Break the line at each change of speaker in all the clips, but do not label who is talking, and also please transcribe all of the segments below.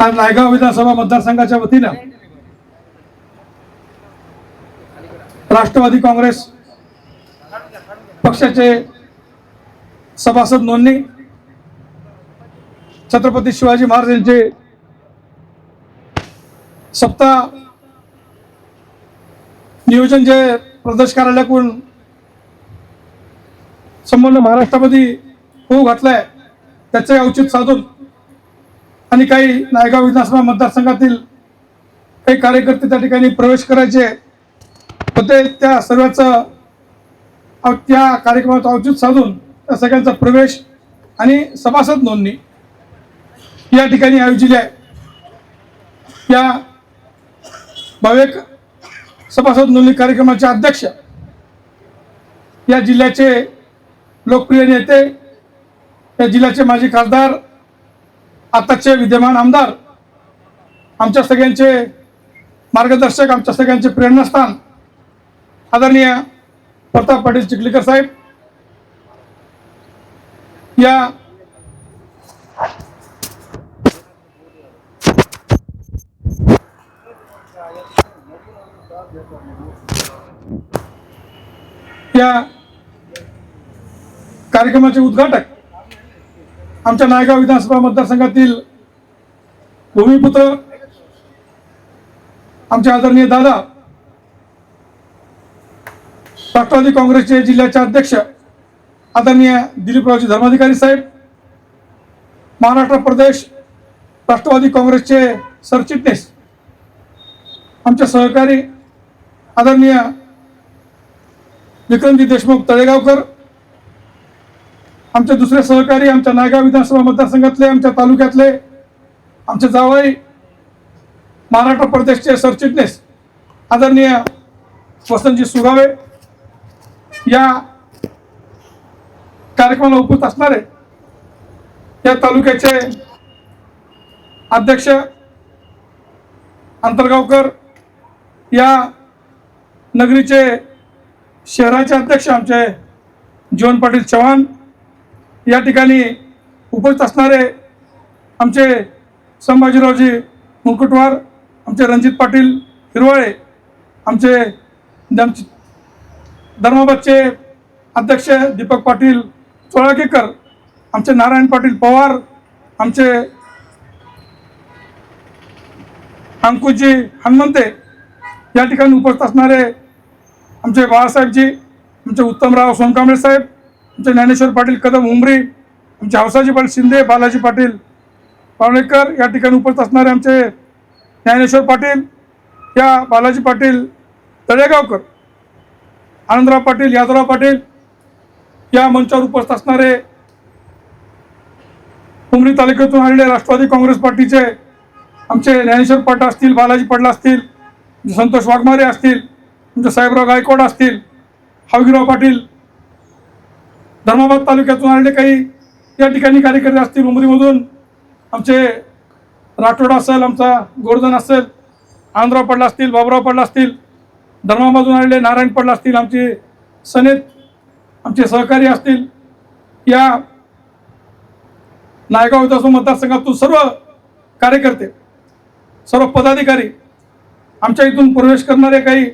आज नायगाव विधानसभा मतदारसंघाच्या वतीनं राष्ट्रवादी काँग्रेस पक्षाचे सभासद नोंदणी छत्रपती शिवाजी महाराज यांचे सप्ताह नियोजन जे प्रदेश कार्यालयाकडून संपूर्ण महाराष्ट्रामध्ये होऊ घातलाय त्याचे औचित साधून आणि काही नायगाव विधानसभा मतदारसंघातील काही कार्यकर्ते त्या ठिकाणी प्रवेश करायचे होते. त्या सर्वांचं त्या कार्यक्रमाचं औचित साधून त्या सगळ्यांचा प्रवेश आणि सभासद नोंदणी या ठिकाणी आयोजिली आहे. या भावेक सभासद नोंदणी कार्यक्रमाचे अध्यक्ष या जिल्ह्याचे लोकप्रिय नेते या जिल्ह्याचे माजी खासदार आताचे विद्यमान आमदार आमच्या सगळ्यांचे मार्गदर्शक आमच्या सगळ्यांचे प्रेरणास्थान आदरणीय प्रताप पाटील चिखलीकर साहेब. या या कार्यक्रमाचे उद्घाटक आमच्या नायगाव विधानसभा मतदारसंघातील भूमिपुत्र आमचे आदरणीय दादा राष्ट्रवादी काँग्रेसचे जिल्ह्याचे अध्यक्ष आदरणीय दिलीपरावजी धर्माधिकारी साहेब महाराष्ट्र प्रदेश राष्ट्रवादी काँग्रेसचे सरचिटणीस आमचे सहकारी आदरणीय विक्रमजी देशमुख तळेगावकर आमचे दुसरे सहकारी आमच्या नायगाव विधानसभा मतदारसंघातले आमच्या तालुक्यातले आमचे जावई महाराष्ट्र प्रदेशचे सरचिटणीस आदरणीय वसंतजी सुगावे या कार्यक्रमाला उपस्थित असणारे या तालुक्याचे अध्यक्ष अंतरगावकर या नगरीचे शहराचे अध्यक्ष आमचे जीवन पाटील चव्हाण या ठिकाणी उपस्थित असणारे आमचे संभाजीरावजी मुकुटवार आमचे रणजित पाटील हिरवाळे आमचे आमचे धर्माबादचे अध्यक्ष दीपक पाटील चोळाकेकर आमचे नारायण पाटील पवार आमचे अंकुशजी हनुमंते या ठिकाणी उपस्थित असणारे आमचे बाळासाहेबजी आमचे उत्तमराव सोनकांबळे साहेब आमचे ज्ञानेश्वर पाटील कदम उमरी आमचे हौसाजी पाटील शिंदे बालाजी पाटील पावणेकर या ठिकाणी उपस्थित असणारे आमचे ज्ञानेश्वर पाटील या बालाजी पाटील तळेगावकर आनंदराव पाटील यादवराव पाटील या मंचावर उपस्थित असणारे उमरी तालुक्यातून आलेले राष्ट्रवादी काँग्रेस पार्टीचे आमचे ज्ञानेश्वर पाटा असतील बालाजी पाटला असतील संतोष वाघमारे असतील आमचे साहेबराव गायकवाड असतील हावगीराव पाटील धर्माबाद तालुक्यातून आलेले काही या ठिकाणी कार्यकर्ते असतील उमरीमधून. आमचे राठोड असेल आमचा गोर्धन असेल आनंदराव पडला असतील बाबराव पडला असतील धर्माबाजून आलेले नारायण पडला असतील आमचे सनेत आमचे सहकारी असतील या नायगाव विधानसभा मतदारसंघातून सर्व कार्यकर्ते सर्व पदाधिकारी आमच्या इथून प्रवेश करणारे काही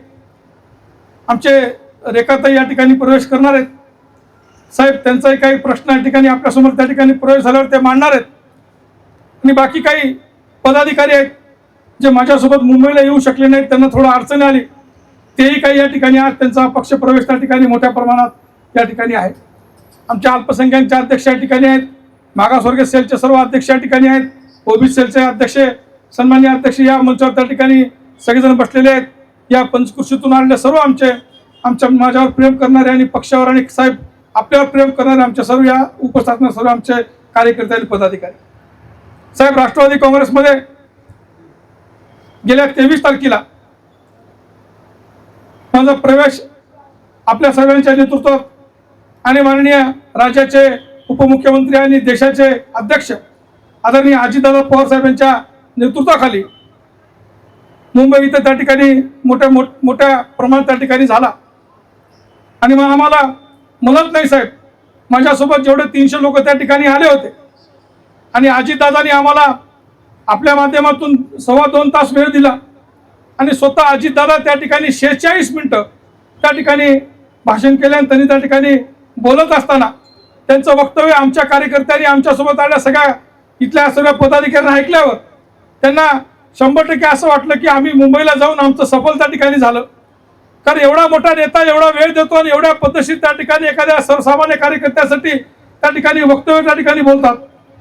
आमचे रेखाताई या ठिकाणी प्रवेश करणार आहेत. साहेब त्यांचाही काही प्रश्न या ठिकाणी आपल्यासमोर त्या ठिकाणी प्रवेश झाल्यावर ते मांडणार आहेत. आणि बाकी काही पदाधिकारी आहेत जे माझ्यासोबत मुंबईला येऊ शकले नाहीत त्यांना थोडं अडचण आली. तेही काही या ठिकाणी आज त्यांचा पक्ष प्रवेश त्या ठिकाणी मोठ्या प्रमाणात या ठिकाणी आहे. आमच्या अल्पसंख्याकचे अध्यक्ष या ठिकाणी आहेत. मागासवर्गीय सेलचे सर्व अध्यक्ष या ठिकाणी आहेत. ओबीसी सेलचे अध्यक्ष सन्मान्य अध्यक्ष या मंचावर त्या ठिकाणी सगळेजण बसलेले आहेत. या पंचकृषीतून आणले सर्व आमचे आमच्या माझ्यावर प्रेम करणारे आणि पक्षावर आणि साहेब आपल्यावर प्रेम करणारे आमच्या सर्व या उपस्थापना सर्व आमचे कार्यकर्ते आणि पदाधिकारी. साहेब राष्ट्रवादी काँग्रेसमध्ये गेल्या तेवीस तारखेला माझा प्रवेश आपल्या सर्वांच्या नेतृत्वात आणि माननीय राज्याचे उपमुख्यमंत्री आणि देशाचे अध्यक्ष आदरणीय अजितदादा पवार साहेब यांच्या नेतृत्वाखाली मुंबई इथं त्या ठिकाणी मोठ्या मोठ्या प्रमाणात त्या ठिकाणी झाला. आणि मग आम्हाला म्हणत नाही साहेब. माझ्यासोबत जेवढे तीनशे लोक त्या ठिकाणी आले होते आणि अजितदादांनी आम्हाला आपल्या माध्यमातून सव्वा दोन तास वेळ दिला आणि स्वतः अजितदादा त्या ठिकाणी शेहेचाळीस मिनटं त्या ठिकाणी भाषण केले आणि त्यांनी त्या ठिकाणी बोलत असताना त्यांचं वक्तव्य आमच्या कार्यकर्त्यांनी आमच्यासोबत आल्या सगळ्या इथल्या सगळ्या पदाधिकाऱ्यांना ऐकल्यावर त्यांना शंभर टक्के असं वाटलं की आम्ही मुंबईला जाऊन आमचं सफल त्या ठिकाणी झालं. कारण एवढा मोठा नेता एवढा वेळ देतो आणि एवढ्या पद्धतशीर त्या ठिकाणी एखाद्या सर्वसामान्य कार्यकर्त्यासाठी त्या ठिकाणी वक्तव्य त्या ठिकाणी बोलतात.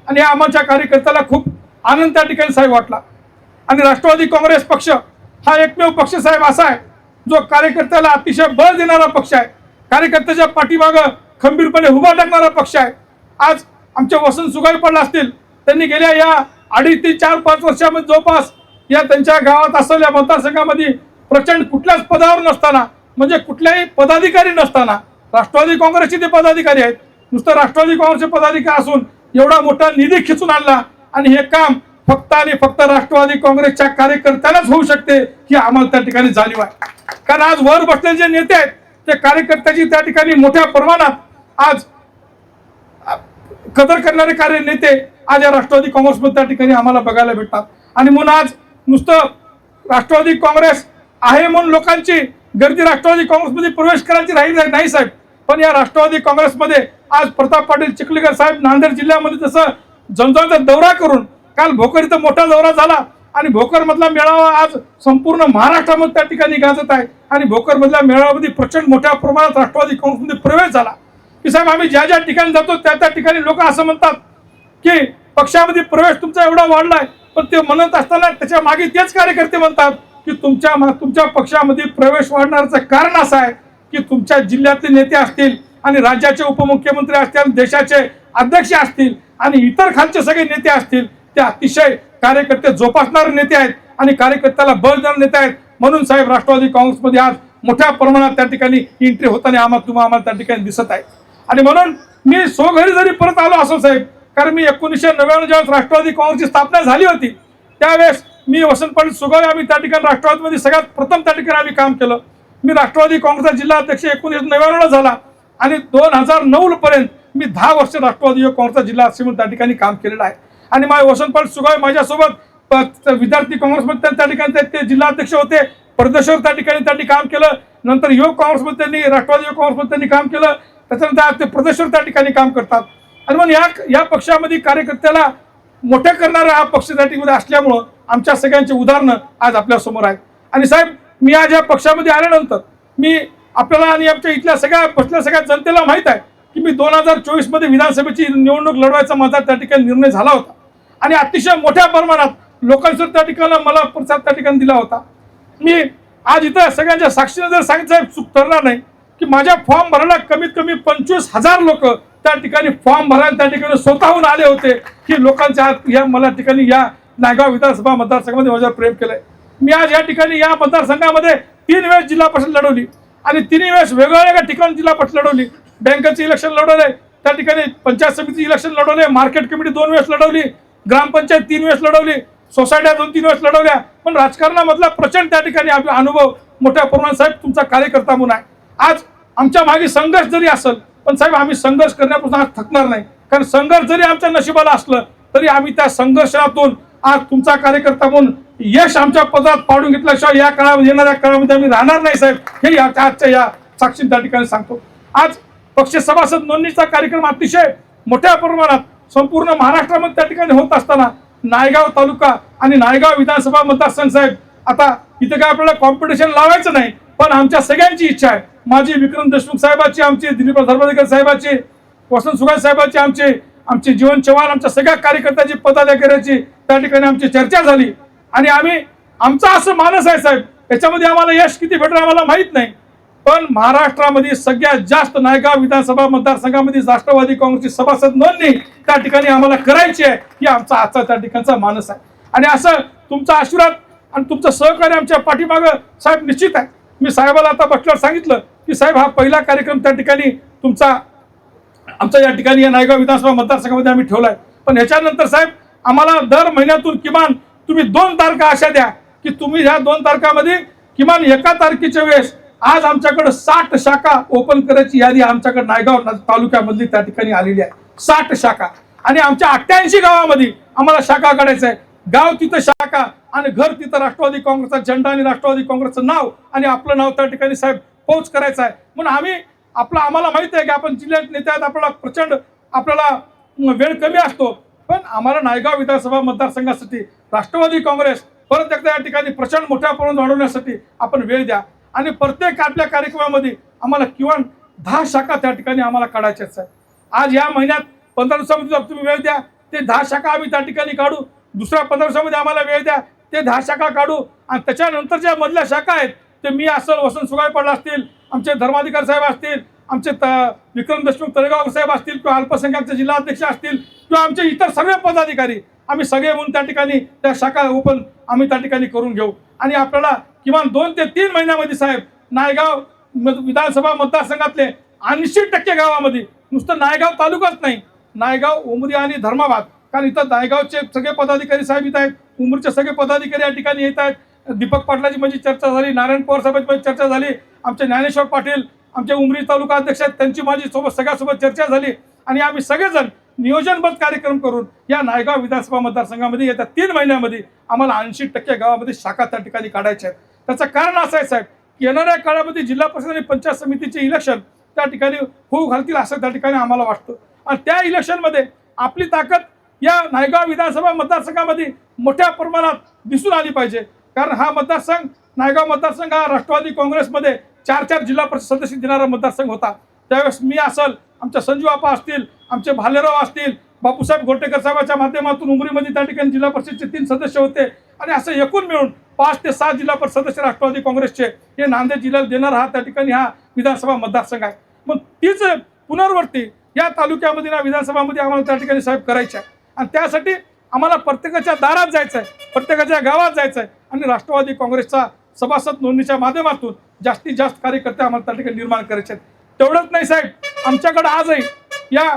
आणि या आम्हाच्या कार्यकर्त्याला खूप आनंद त्या ठिकाणी साहेब वाटला. आणि राष्ट्रवादी काँग्रेस पक्ष हा एकमेव पक्ष साहेब असा आहे जो कार्यकर्त्याला अतिशय बळ देणारा पक्ष आहे. कार्यकर्त्याच्या पाठीमागं खंबीरपणे उभा टाकणारा पक्ष आहे. आज आमचे वसंत सुगाई पडला असतील त्यांनी गेल्या या अडीच ते चार पाच वर्षामध्ये जवळपास या त्यांच्या गावात असलेल्या मतदारसंघामध्ये प्रचंड कुठल्याच पदावर नसताना म्हणजे कुठल्याही पदाधिकारी नसताना राष्ट्रवादी काँग्रेसचे ते पदाधिकारी आहेत. नुसतं राष्ट्रवादी काँग्रेसचे पदाधिकारी असून एवढा मोठा निधी खिचून आणला आणि हे काम फक्त आणि फक्त राष्ट्रवादी काँग्रेसच्या कार्यकर्त्यालाच होऊ शकते ही आम्हाला त्या ठिकाणी जाणीव आहे. कारण आज वर बसलेले जे नेते आहेत ते कार्यकर्त्याची त्या ठिकाणी मोठ्या प्रमाणात आज कदर करणारे कार्य नेते आज या राष्ट्रवादी काँग्रेसमध्ये त्या ठिकाणी आम्हाला बघायला भेटतात. आणि म्हणून आज नुसतं राष्ट्रवादी काँग्रेस आहे म्हणून लोकांची गर्दी राष्ट्रवादी काँग्रेसमध्ये प्रवेश करायची राहिली नाही साहेब. पण या राष्ट्रवादी काँग्रेसमध्ये आज प्रताप पाटील चिखलीकर साहेब नांदेड जिल्ह्यामध्ये तसं जनजाचा दौरा करून काल भोकर इथं मोठा दौरा झाला आणि भोकरमधला मेळावा आज संपूर्ण महाराष्ट्रामध्ये त्या ठिकाणी गाजत आहे आणि भोकरमधल्या मेळाव्यामध्ये प्रचंड मोठ्या प्रमाणात राष्ट्रवादी काँग्रेसमध्ये प्रवेश झाला. की साहेब आम्ही ज्या ज्या ठिकाणी जातो त्या त्या ठिकाणी लोक असं म्हणतात की पक्षामध्ये प्रवेश तुमचा एवढा वाढलाय पण ते म्हणत असताना त्याच्यामागे तेच कार्यकर्ते म्हणतात. की तुमच्या तुमच्या पक्षामध्ये प्रवेश वाढणारचं कारण असं आहे की तुमच्या जिल्ह्यातले नेते असतील आणि राज्याचे उपमुख्यमंत्री असतील देशाचे अध्यक्ष असतील आणि इतर खालचे सगळे नेते असतील ते अतिशय कार्यकर्ते जोपासणारे नेते आहेत आणि कार्यकर्त्याला बळ देणारे नेते आहेत. म्हणून साहेब राष्ट्रवादी काँग्रेसमध्ये आज मोठ्या प्रमाणात त्या ठिकाणी एंट्री होताना आम्हाला तुम्हाला आम्हाला त्या ठिकाणी दिसत आहे. आणि म्हणून मी स्वघरी जरी परत आलो असो साहेब कारण मी एकोणीसशे नव्याण्णव ज्यावेळेस राष्ट्रवादी काँग्रेसची स्थापना झाली होती त्यावेळेस मी वसंत पाटील सुगावे आम्ही त्या ठिकाणी राष्ट्रवादीमध्ये सगळ्यात प्रथम त्या ठिकाणी आम्ही काम केलं. मी राष्ट्रवादी काँग्रेसचा जिल्हा अध्यक्ष एकोणीस नव्याण्णवला झाला आणि दोन हजार नऊ पर्यंत मी दहा वर्ष राष्ट्रवादी युवक काँग्रेसचा जिल्हा असे म्हणून त्या ठिकाणी काम केलेलं आहे. आणि माझे वसंत पाटील सुगावे माझ्यासोबत विद्यार्थी काँग्रेसमध्ये त्या- त्या ठिकाणी ते- ते जिल्हा अध्यक्ष होते. परदेशावर त्या ठिकाणी त्यांनी काम केलं. नंतर युवक काँग्रेसमध्ये त्यांनी राष्ट्रवादी युवक काँग्रेसमध्ये त्यांनी काम केलं. त्याच्यानंतर आज ते प्रदेशावर त्या ठिकाणी काम करतात. आणि मग या या पक्षामध्ये कार्यकर्त्याला मोठ्या करणारा हा पक्ष त्या ठिकाणी असल्यामुळं आमच्या सगळ्यांची उदाहरणं आज आपल्यासमोर आहेत. आणि साहेब मी आज या पक्षामध्ये आल्यानंतर मी आपल्याला आणि आमच्या इथल्या सगळ्या बसल्या सगळ्या जनतेला माहीत आहे की मी दोन हजार चोवीसमध्ये विधानसभेची निवडणूक लढवायचा माझा त्या ठिकाणी निर्णय झाला होता. आणि अतिशय मोठ्या प्रमाणात लोकांसर त्या ठिकाणी मला प्रसाद त्या ठिकाणी दिला होता. मी आज इथं सगळ्यांच्या साक्षीने जर सांगितलं साहेब चूक ठरणार नाही की माझ्या फॉर्म भरायला कमीत कमी पंचवीस हजार लोक त्या ठिकाणी फॉर्म भरायला त्या ठिकाणी स्वतःहून आले होते की लोकांच्या हात या मला ठिकाणी या नायगाव विधानसभा मतदारसंघामध्ये माझ्यावर प्रेम केलंय. मी आज या ठिकाणी या मतदारसंघामध्ये तीन वेळेस जिल्हा परिषद लढवली. आणि तिन्ही वेळेस वेगवेगळ्या ठिकाणी जिल्हा परिषद लढवली. बँकेचे इलेक्शन लढवलंय त्या ठिकाणी पंचायत समिती इलेक्शन लढवले मार्केट कमिटी दोन वेळेस लढवली ग्रामपंचायत तीन वेळेस लढवली सोसायट्या दोन तीन वेळेस लढवल्या. पण राजकारणामधला प्रचंड त्या ठिकाणी आपला अनुभव मोठ्या प्रमाणात साहेब तुमचा कार्यकर्ता म्हणून आहे. आज आमच्या मागे संघर्ष जरी असेल पण साहेब आम्ही संघर्ष करण्यापासून आज थकणार नाही. कारण संघर्ष जरी आमच्या नशिबाला असलं तरी आम्ही त्या संघर्षातून आज तुमचा कार्यकर्ता म्हणून यश आमच्या पदात पाडून घेतल्याशिवाय या काळामध्ये येणाऱ्या काळामध्ये आम्ही राहणार नाही साहेब. हे या आजच्या या साक्षी त्या ठिकाणी सांगतो. आज पक्ष सभासद नोंदणीचा कार्यक्रम अतिशय मोठ्या प्रमाणात संपूर्ण महाराष्ट्रामध्ये त्या ठिकाणी होत असताना नायगाव तालुका आणि नायगाव विधानसभा मतदारसंघ साहेब. आता इथे काय आपल्याला कॉम्पिटिशन लावायचं नाही पण आमच्या सगळ्यांची इच्छा आहे. माझी विक्रम देशमुख साहेबाची आमची दिलीप धर्माधिकारी साहेबाची वसंत सुगाय साहेबाची आमचे आमचे जीवन चव्हाण आमच्या सगळ्या कार्यकर्त्याची पदाधिकाऱ्याची त्या ठिकाणी आमची चर्चा झाली. आणि आम्ही आमचा असं मानस आहे साहेब याच्यामध्ये आम्हाला यश किती भेटलं आम्हाला माहीत नाही. पण महाराष्ट्रामध्ये सगळ्यात जास्त नायगाव विधानसभा मतदारसंघामध्ये राष्ट्रवादी काँग्रेसची सभासद नोंदणी त्या ठिकाणी आम्हाला करायची आहे ही आमचा आजचा त्या ठिकाणचा मानस आहे. आणि असं तुमचा आशीर्वाद आणि तुमचं सहकार्य आमच्या पाठीमागं साहेब निश्चित आहे. मी साहेबाला आता बसल्यावर सांगितलं की साहेब हा पहिला कार्यक्रम त्या ठिकाणी तुमचा आमचा या ठिकाणी या नायगाव विधानसभा मतदारसंघामध्ये आम्ही ठेवलाय. पण ह्याच्यानंतर साहेब आम्हाला दर महिन्यातून किमान तुम्ही दोन तारखा अशा द्या की तुम्ही ह्या दोन तारखामध्ये किमान एका तारखेच्या वेळेस आज आमच्याकडे साठ शाखा ओपन करायची यादी आमच्याकडे नायगाव ना- तालुक्यामधली त्या ठिकाणी आलेली आहे. साठ शाखा. आणि आमच्या अठ्ठ्याऐंशी गावामध्ये आम्हाला शाखा काढायचं आहे गाव तिथं शाखा आणि घर तिथं राष्ट्रवादी काँग्रेसचा झेंडा आणि राष्ट्रवादी काँग्रेसचं नाव आणि आपलं नाव त्या ठिकाणी साहेब पोच करायचं आहे म्हणून आम्ही आपलं आम्हाला माहीत आहे की आपण जिल्ह्यात नेते आहेत आपल्याला प्रचंड आपल्याला वेळ कमी असतो. पण आम्हाला नायगाव विधानसभा मतदारसंघासाठी राष्ट्रवादी काँग्रेस परत एकदा या ठिकाणी प्रचंड मोठ्या प्रमाणात वाढवण्यासाठी आपण वेळ द्या. आणि प्रत्येक आपल्या कार्यक्रमामध्ये आम्हाला किमान दहा शाखा त्या ठिकाणी आम्हाला काढायच्याच आहे आज या महिन्यात पंधरा दिवसामध्ये जर तुम्ही वेळ द्या ते दहा शाखा आम्ही त्या ठिकाणी काढू. दुसऱ्या पंधरा दिवसामध्ये आम्हाला वेळ द्या ते दहा शाखा काढू. आणि त्याच्यानंतर ज्या मधल्या शाखा आहेत ते मी असेल वसंत सुगाय पडला असतील आमचे धर्माधिकारी साहेब असतील आमचे त विक्रम देशमुख तळेगाव साहेब असतील किंवा अल्पसंख्याकचे जिल्हाध्यक्ष असतील किंवा आमचे इतर सर्व पदाधिकारी आम्ही सगळे म्हणून त्या ठिकाणी त्या शाखा ओपन आम्ही त्या ठिकाणी करून घेऊ. आणि आपल्याला किमान दोन ते तीन महिन्यामध्ये साहेब नायगाव विधानसभा मतदारसंघातले ऐंशी टक्के गावामध्ये नुसतं नायगाव तालुकाच नाही नायगाव उमरी आणि धर्माबाद. कारण इथं नायगावचे सगळे पदाधिकारी साहेब इथं आहेत उमरीचे सगळे पदाधिकारी या ठिकाणी येत आहेत. दीपक पाटलाची म्हणजे चर्चा झाली नारायण पवार साहेबांची चर्चा झाली आमचे ज्ञानेश्वर पाटील आमचे उमरी तालुका अध्यक्ष आहेत त्यांची माझी सोबत सगळ्यासोबत चर्चा झाली. आणि आम्ही सगळेजण नियोजनबद्ध कार्यक्रम करून या नायगाव विधानसभा मतदारसंघामध्ये येत्या तीन महिन्यामध्ये आम्हाला ऐंशी टक्के गावामध्ये शाखा त्या ठिकाणी काढायच्या आहेत. त्याचं कारण असं आहे साहेब की येणाऱ्या काळामध्ये जिल्हा परिषद आणि पंचायत समितीचे इलेक्शन त्या ठिकाणी होऊ घालतील असं त्या ठिकाणी आम्हाला वाटतं. आणि त्या इलेक्शनमध्ये आपली ताकद या नायगाव विधानसभा मतदारसंघामध्ये मोठ्या प्रमाणात दिसून आली पाहिजे. कारण हा मतदारसंघ नायगाव मतदारसंघ हा राष्ट्रवादी काँग्रेसमध्ये चार चार जिल्हा परिषद सदस्य देणारा मतदारसंघ होता. त्यावेळेस मी असल आमच्या संजू आपा असतील आमचे भालेराव असतील बापूसाहेब गोटेकर साहेबाच्या माध्यमातून उमरीमध्ये त्या ठिकाणी जिल्हा परिषदचे तीन सदस्य होते. आणि असं एकूण मिळून पाच ते सात जिल्हा परिषद सदस्य राष्ट्रवादी काँग्रेसचे हे नांदेड जिल्ह्याला देणार हा त्या ठिकाणी हा विधानसभा मतदारसंघ आहे. मग तीच पुनर्वर्ती या तालुक्यामध्ये ना विधानसभामध्ये आम्हाला त्या ठिकाणी साहेब करायच्या आहे. आणि त्यासाठी आम्हाला प्रत्येकाच्या दारात जायचं आहे प्रत्येकाच्या गावात जायचं आहे. आणि राष्ट्रवादी काँग्रेसचा सभासद नोंदणीच्या माध्यमातून जास्तीत जास्त कार्यकर्ते आम्हाला त्या ठिकाणी निर्माण करायचे आहेत. तेवढंच नाही साहेब आमच्याकडे आजही या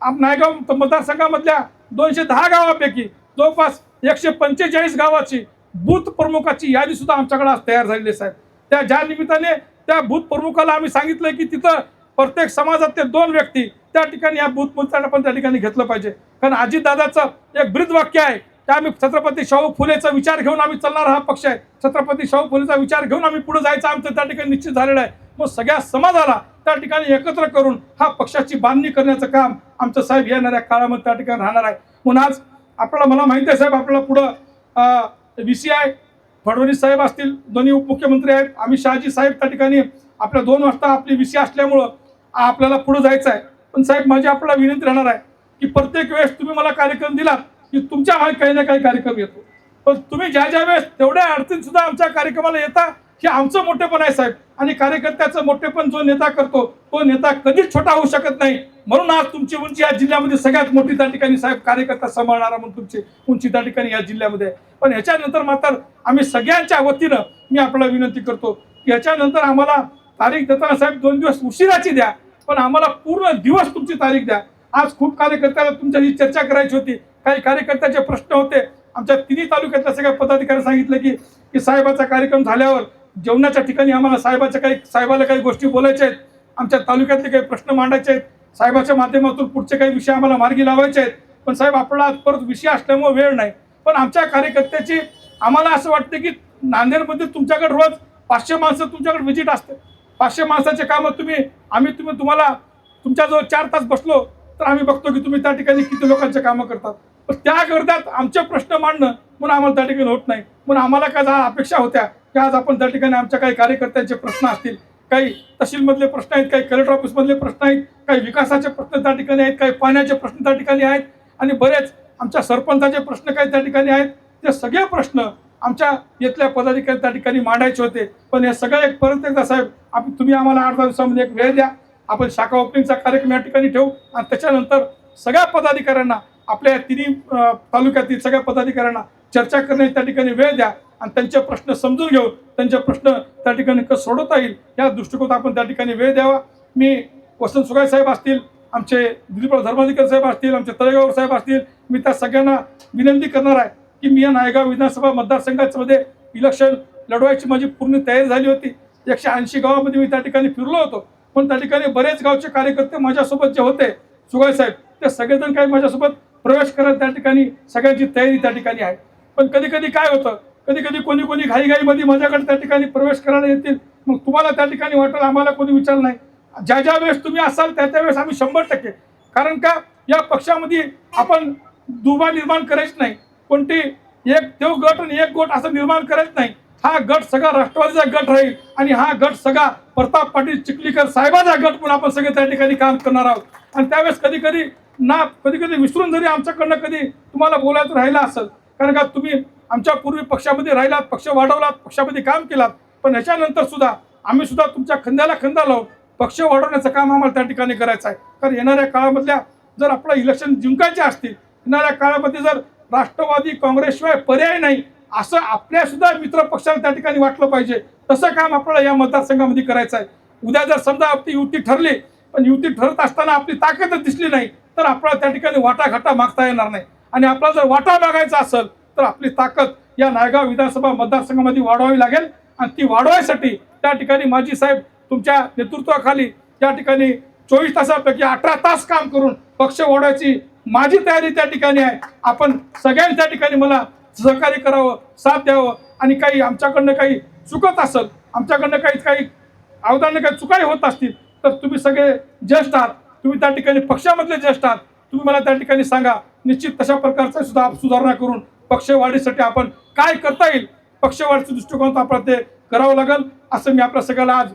आम- नायगाव मतदारसंघामधल्या दोनशे दहा गावापैकी जवळपास एकशे पंचेचाळीस गावाची बूथ प्रमुखाची यादी सुद्धा आमच्याकडे आज तयार झालेली आहे, साहेब. त्या ज्या निमित्ताने त्या बूथ प्रमुखाला आम्ही सांगितलं की तिथं प्रत्येक समाजातले दोन व्यक्ती त्या ठिकाणी या बूथ प्रमुखांना पण त्या ठिकाणी घेतलं पाहिजे. कारण अजितदादाचं एक ब्रीद वाक्य आहे त्या आम्ही छत्रपती शाहू फुलेचा विचार घेऊन आम्ही चालणार हा पक्ष आहे. छत्रपती शाहू फुलेचा विचार घेऊन आम्ही पुढे जायचं आमचं त्या ठिकाणी निश्चित झालेलं आहे. मग सगळ्या समाजाला त्या ठिकाणी एकत्र करून हा पक्षाची बांधणी करण्याचं काम आमचं साहेब येणाऱ्या काळामध्ये त्या ठिकाणी राहणार आहे. म्हणून आज आपल्याला मला माहिती आहे साहेब आपल्याला पुढं व्ही सी आय फडणवीस साहेब असतील दोन्ही उपमुख्यमंत्री आहेत. अमित शहाजी साहेब त्या ठिकाणी आपल्या दोन वाजता आपली व्ही सी असल्यामुळं आपल्याला पुढं जायचं आहे. पण साहेब माझी आपल्याला विनंती राहणार आहे की प्रत्येक वेळेस तुम्ही मला कार्यक्रम दिलात की तुमच्या मागे काही ना काही कार्यक्रम येतो. पण तुम्ही ज्या ज्या वेळेस तेवढ्या अडचणीत सुद्धा आमच्या कार्यक्रमाला येता हे आमचं मोठेपण आहे साहेब. आणि कार्यकर्त्याचं मोठेपण जो नेता करतो तो नेता कधीच छोटा होऊ शकत नाही. म्हणून आज तुमची उंची या जिल्ह्यामध्ये सगळ्यात मोठी त्या ठिकाणी साहेब कार्यकर्ता सांभाळणारा म्हणून तुमची उंची त्या ठिकाणी या जिल्ह्यामध्ये आहे. पण ह्याच्यानंतर मात्र आम्ही सगळ्यांच्या वतीनं मी आपल्याला विनंती करतो की ह्याच्यानंतर आम्हाला तारीख देताना साहेब दोन दिवस उशिराची द्या पण आम्हाला पूर्ण दिवस तुमची तारीख द्या. आज खूप कार्यकर्त्याला तुमच्याशी चर्चा करायची होती. काही कार्यकर्त्याचे प्रश्न होते. आमच्या तिन्ही तालुक्यातल्या सगळ्या पदाधिकारी सांगितलं की की साहेबाचा कार्यक्रम झाल्यावर जेवणाच्या ठिकाणी आम्हाला साहेबाच्या काही साहेबाला काही गोष्टी बोलायच्या आहेत. आमच्या तालुक्यातले काही प्रश्न मांडायचे आहेत. साहेबाच्या माध्यमातून पुढचे काही विषय आम्हाला मार्गी लावायचे आहेत. पण साहेब आपला आज परत विषय असल्यामुळे वेळ नाही. पण आमच्या कार्यकर्त्याची आम्हाला असं वाटतं की नांदेडमध्ये तुमच्याकडे रोज पाचशे माणसं तुमच्याकडे व्हिजिट असते पाचशे माणसाचे कामं तुम्ही आम्ही तुम्ही तुम्हाला तुमच्याजवळ चार तास बसलो तर आम्ही बघतो की तुम्ही त्या ठिकाणी किती लोकांचे कामं करतात. पण त्या गर्द्यात आमचे प्रश्न मांडणं म्हणून आम्हाला त्या ठिकाणी होत नाही. म्हणून आम्हाला काय जा- अपेक्षा होत्या की आज आपण त्या ठिकाणी आमच्या काही कार्यकर्त्यांचे प्रश्न असतील काही तहसीलमधले प्रश्न आहेत काही कलेक्टर ऑफिसमधले प्रश्न आहेत काही विकासाचे प्रश्न त्या ठिकाणी आहेत काही पाण्याचे प्रश्न त्या ठिकाणी आहेत आणि बरेच आमच्या सरपंचाचे प्रश्न काही त्या ठिकाणी आहेत. ते सगळे प्रश्न आमच्या येथल्या पदाधिकारी त्या ठिकाणी मांडायचे होते. पण हे सगळं एक परत एकदा साहेब आप तुम्ही आम्हाला आठ दहा दिवसामध्ये एक वेळ द्या. आपण शाखा ओपनिंगचा कार्यक्रम या ठिकाणी ठेवू. आणि त्याच्यानंतर सगळ्या पदाधिकाऱ्यांना आपल्या तिन्ही तालुक्यातील सगळ्या पदाधिकाऱ्यांना चर्चा करण्याची त्या ठिकाणी वेळ द्या आणि त्यांचे प्रश्न समजून घेऊन त्यांचे प्रश्न त्या ठिकाणी कसं सोडवता येईल या दृष्टिकोनात आपण त्या ठिकाणी वेळ द्यावा. मी वसंत सुगाय साहेब असतील आमचे दिलीपराव धर्माधिकारी साहेब असतील आमचे तळेगाव साहेब असतील मी त्या सगळ्यांना विनंती करणार आहे की मी या नायगाव विधानसभा मतदारसंघामध्ये इलेक्शन लढवायची माझी पूर्ण तयारी झाली होती. एकशे ऐंशी गावामध्ये मी त्या ठिकाणी फिरलो होतो. पण त्या ठिकाणी बरेच गावचे कार्यकर्ते माझ्यासोबत जे होते सुगाय साहेब ते सगळेजण काही माझ्यासोबत प्रवेश करत त्या ठिकाणी सगळ्यांची तयारी त्या ठिकाणी आहे. पण कधी कधी काय होतं कधी कधी कोणी कोणी घाईघाईमध्ये माझ्याकडे त्या ठिकाणी प्रवेश करायला येतील मग तुम्हाला त्या ठिकाणी वाटेल आम्हाला कोणी विचार नाही. ज्या ज्या वेळेस तुम्ही असाल त्या त्या वेळेस आम्ही शंभर टक्के. कारण का या पक्षामध्ये आपण दुबा निर्माण करायच नाही. कोणती एक देव गट आणि एक गोट असं निर्माण करायचं नाही. हा गट सगळा राष्ट्रवादीचा गट राहील आणि हा गट सगळा प्रताप पाटील चिखलीकर साहेबाचा गट म्हणून आपण सगळे त्या ठिकाणी काम करणार आहोत. आणि त्यावेळेस कधी कधी ना कधी कधी विसरून जरी आमच्याकडनं कधी तुम्हाला बोलायचं राहिलं असेल कारण का तुम्ही आमच्या पूर्वी पक्षामध्ये राहिलात पक्ष वाढवलात पक्षामध्ये काम केलात पण ह्याच्यानंतर सुद्धा आम्ही सुद्धा तुमच्या खंद्याला खंदा लावून पक्ष वाढवण्याचं काम आम्हाला त्या ठिकाणी करायचं आहे. कारण येणाऱ्या काळामधल्या जर आपलं इलेक्शन जिंकायचे असतील येणाऱ्या काळामध्ये जर राष्ट्रवादी काँग्रेसशिवाय पर्याय नाही असं आपल्या सुद्धा मित्र पक्षाला त्या ठिकाणी वाटलं पाहिजे. तसं काम आपल्याला या मतदारसंघामध्ये करायचं आहे उद्या जर समजा आपली युती ठरली पण युती ठरत असताना आपली ताकदच दिसली नाही तर आपल्याला त्या ठिकाणी वाटाघाटा मागता येणार नाही. आणि आपल्याला जर वाटा मागायचा असेल तर आपली ताकद या नायगाव विधानसभा मतदारसंघामध्ये वाढवावी लागेल. आणि ती वाढवायसाठी त्या ठिकाणी माजी साहेब तुमच्या नेतृत्वाखाली त्या ठिकाणी चोवीस तासापैकी अठरा तास काम करून पक्ष वाढवायची माझी तयारी त्या ठिकाणी आहे. आपण सगळ्यांनी त्या ठिकाणी मला सहकार्य करावं साथ द्यावं आणि काही आमच्याकडनं काही चुकत असेल आमच्याकडनं काही काही अवधानं काही चुकाही होत असतील तर तुम्ही सगळे ज्येष्ठ आहात तुम्ही त्या ठिकाणी पक्षामधले ज्येष्ठ आहात तुम्ही मला त्या ठिकाणी सांगा. निश्चित तशा प्रकारचा सुद्धा सुधारणा करून पक्षवाढीसाठी आपण काय करता येईल पक्षवाढीच्या दृष्टिकोनात आपल्याला ते करावं लागेल असं मी आपल्या सगळ्याला आज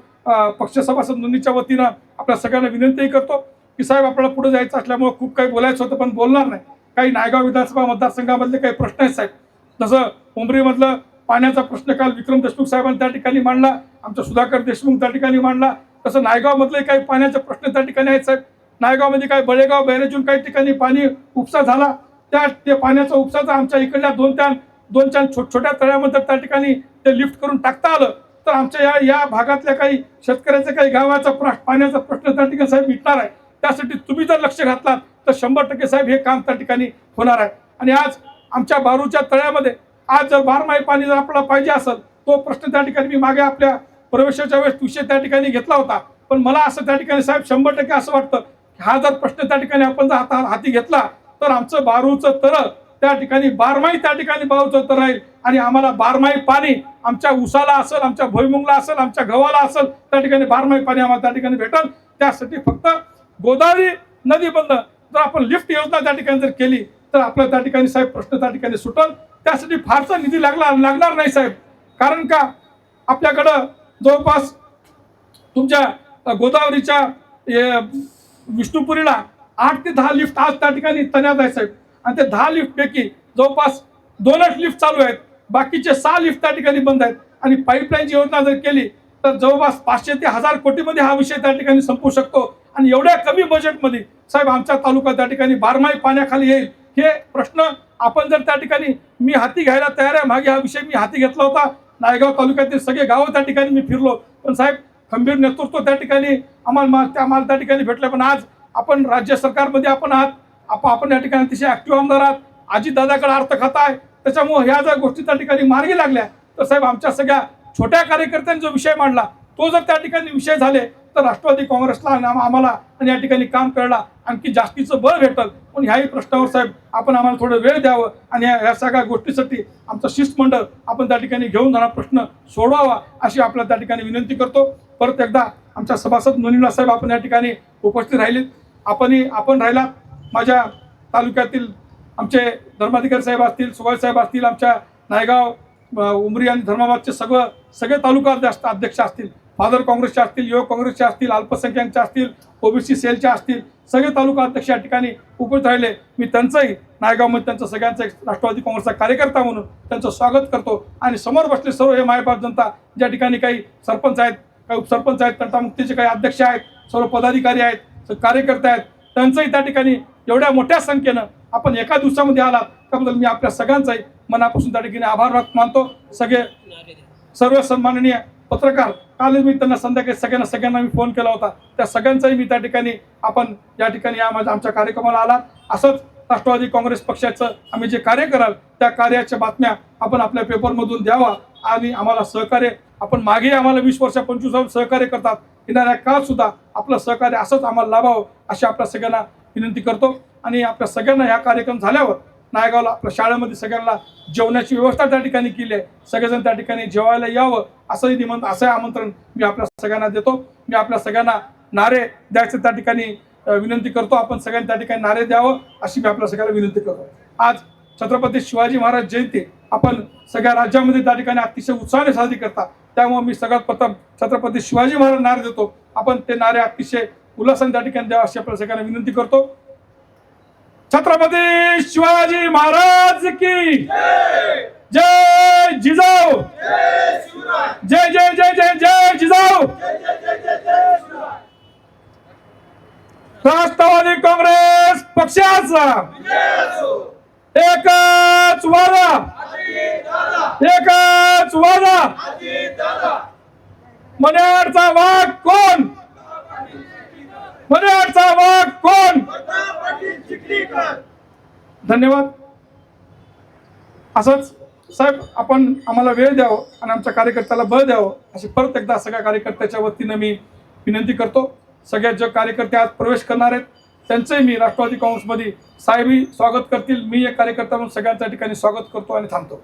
पक्ष सभासद नोंदणीच्या वतीनं आपल्या सगळ्यांना विनंतीही करतो. की साहेब आपल्याला पुढे जायचं असल्यामुळे खूप काही बोलायचं होतं पण बोलणार नाही. काही नायगाव विधानसभा मतदारसंघामधले काही प्रश्न आहेत साहेब. जसं उमरीमधलं पाण्याचा प्रश्न काल विक्रम देशमुख साहेबांनी त्या ठिकाणी मांडला आमचा सुधाकर देशमुख त्या ठिकाणी मांडला. तसं नायगावमधले काही पाण्याचे प्रश्न त्या ठिकाणी आहेत साहेब. नायगावमध्ये काही बळेगाव बैरेजून काही ठिकाणी पाणी उपसा झाला. त्या ते पाण्याचा उपसाचा आमच्या इकडल्या दोन त्या दोन चार छोट छोट्या तळ्यामध्ये त्या ठिकाणी ते लिफ्ट करून टाकता आलं. तर आमच्या या या भागातल्या काही शेतकऱ्याचा काही गावाचा प्रश्न पाण्याचा प्रश्न त्या ठिकाणी साहेब मिटणार आहे. त्यासाठी तुम्ही जर लक्ष घातलात तर शंभर टक्के साहेब हे काम त्या ठिकाणी होणार आहे. आणि आज आमच्या बारूच्या तळ्यामध्ये. आज जर बारमाही पाणी जर आपल्याला पाहिजे असेल तो प्रश्न त्या ठिकाणी मी मागे आपल्या प्रवेशाच्या वेळेस विषय त्या ठिकाणी घेतला होता. पण मला असं त्या ठिकाणी साहेब शंभर टक्के असं वाटतं की हा जर प्रश्न त्या ठिकाणी आपण जर हाता हाती घेतला तर आमचं बारूचं तळ त्या ठिकाणी बारमाही त्या ठिकाणी बारूचं तळ राहील. आणि आम्हाला बारमाही पाणी आमच्या उसाला असेल आमच्या भुईमुंगला असेल आमच्या गव्हाला असेल त्या ठिकाणी बारमाही पाणी आम्हाला त्या ठिकाणी भेटल. त्यासाठी फक्त गोदावरी नदी बंद जर आपण लिफ्ट योजना त्या ठिकाणी जर केली तर आपल्या त्या ठिकाणी साहेब प्रश्न त्या ठिकाणी सुटल. त्यासाठी फारसा निधी लागला लागणार नाही साहेब. कारण का? आपल्याकडं जवळपास तुमच्या गोदावरीच्या विष्णुपुरीला आठ ते दहा लिफ्ट आज त्या ठिकाणी तण्यात आहे साहेब. आणि ते दहा लिफ्टपैकी जवळपास दोनच लिफ्ट चालू आहेत. बाकीचे सहा लिफ्ट त्या ठिकाणी बंद आहेत. आणि पाईपलाईनची योजना जर केली तर जवळपास पाचशे ते हजार कोटीमध्ये हा विषय त्या ठिकाणी संपू शकतो. आणि एवढ्या कमी बजेटमध्ये साहेब आमच्या तालुका त्या ठिकाणी बारमाही पाण्याखाली येईल. हे प्रश्न आपण जर त्या ठिकाणी मी हाती घ्यायला तयार आहे मागे हा विषय मी हाती घेतला होता. नायगाव तालुक्यातील सगळे गावं त्या ठिकाणी मी फिरलो. पण साहेब खंबीर नेतृत्व त्या ठिकाणी आम्हाला मा- त्या आम्हाला त्या ठिकाणी भेटलं. पण आज आपण राज्य सरकारमध्ये आपण आहात. आप आपण या ठिकाणी अतिशय ॲक्टिव्ह आमदार आहात. अजितदादाकडे अर्थ खाता आहे. त्याच्यामुळं ह्या जर गोष्टी त्या ठिकाणी मार्गी लागल्या तर साहेब आमच्या सगळ्या छोट्या कार्यकर्त्यांनी जो विषय मांडला तो जर त्या ठिकाणी विषय झाले तर राष्ट्रवादी काँग्रेसला आणि आम्हाला आणि या ठिकाणी काम करायला आणखी जास्तीचं बळ भेटल. पण ह्याही प्रश्नावर साहेब आपण आम्हाला थोडं वेळ द्यावं आणि या सगळ्या गोष्टीसाठी आमचं शिष्टमंडळ आपण त्या ठिकाणी घेऊन जाणार प्रश्न सोडवावा अशी आपल्याला त्या ठिकाणी विनंती करतो. परत एकदा आमच्या सभासद नोनिला साहेब आपण या ठिकाणी उपस्थित राहिलेत. आपणही आपण राहिलात. माझ्या तालुक्यातील आमचे धर्माधिकारी साहेब असतील सुभाष साहेब असतील आमच्या नायगाव उमरी आणि धर्माबादचे सगळं सगळे तालुका अध्यक्ष असतील. फादर काँग्रेसचे असतील युवक काँग्रेसचे असतील अल्पसंख्याकचे असतील ओबीसी सेलचे असतील सगळे तालुका अध्यक्ष या ठिकाणी उपस्थित राहिले. मी त्यांचंही नायगावमध्ये त्यांचं सगळ्यांचं एक राष्ट्रवादी काँग्रेसचा कार्यकर्ता म्हणून त्यांचं स्वागत करतो. आणि समोर बसले सर्व हे मायबाप जनता ज्या ठिकाणी काही सरपंच आहेत काही उपसरपंच आहेत तंटामुक्तीचे काही अध्यक्ष आहेत सर्व पदाधिकारी आहेत कार्यकर्ते आहेत त्यांचंही त्या ठिकाणी एवढ्या मोठ्या संख्येनं आपण एका दिवसामध्ये आलात. त्याबद्दल मी आपल्या सगळ्यांचाही मनापासून त्या ठिकाणी आभार मानतो. सगळे सर्व सन्माननीय पत्रकार कालच मी त्यांना संध्याकाळी सगळ्यांना सगळ्यांना मी फोन केला होता. त्या सगळ्यांचाही मी त्या ठिकाणी आपण या ठिकाणी या माझ्या आमच्या कार्यक्रमाला आला. असंच राष्ट्रवादी काँग्रेस पक्षाचं आम्ही जे कार्य कराल त्या कार्याच्या बातम्या आपण आपल्या पेपरमधून द्यावा आणि आम्हाला सहकार्य आपण मागे आम्हाला वीस वर्ष पंचवीस सहकार्य करतात. येणाऱ्या काळात सुद्धा आपलं सहकार्य असंच आम्हाला लाभावं अशी आपल्या सगळ्यांना विनंती करतो. आणि आपल्या सगळ्यांना ह्या कार्यक्रम झाल्यावर नायगावला आपल्या शाळेमध्ये सगळ्यांना जेवणाची व्यवस्था त्या ठिकाणी केली आहे. सगळेजण त्या ठिकाणी जेवायला यावं असंही निमंत असं आमंत्रण मी आपल्या सगळ्यांना देतो. मी आपल्या सगळ्यांना नारे द्यायचं त्या ठिकाणी विनंती करतो. आपण सगळ्यांनी त्या ठिकाणी नारे द्यावं अशी मी आपल्या सगळ्यांना विनंती करतो. आज छत्रपती शिवाजी महाराज जयंती आपण सगळ्या राज्यामध्ये त्या ठिकाणी अतिशय उत्साहाने साजरी करतात त्यामुळे मी सगळ्यात प्रथम छत्रपती शिवाजी महाराज नारे देतो. आपण ते नारे अतिशय उल्हासाने त्या ठिकाणी द्यावं अशी आपल्या सगळ्यांना विनंती करतो. छत्रपती शिवाजी महाराज की जय जिजाऊ। जय जय जय जय जय जिजाऊ। राष्ट्रवादी काँग्रेस पक्षाचा एकच वादा एकच वादा. मन्याडचा वाघ कोण? मराठचा वाघ कोण? धन्यवाद. असंच साहेब आपण आम्हाला वेळ द्यावं आणि आमच्या कार्यकर्त्याला बळ द्यावं अशी परत एकदा सगळ्या कार्यकर्त्याच्या वतीनं मी विनंती करतो. सगळ्या जे कार्यकर्ते आज प्रवेश करणार आहेत त्यांचंही मी राष्ट्रवादी काँग्रेसमध्ये साहेबही स्वागत करतील. मी एक कार्यकर्ता म्हणून सगळ्यांच्या ठिकाणी स्वागत करतो आणि थांबतो.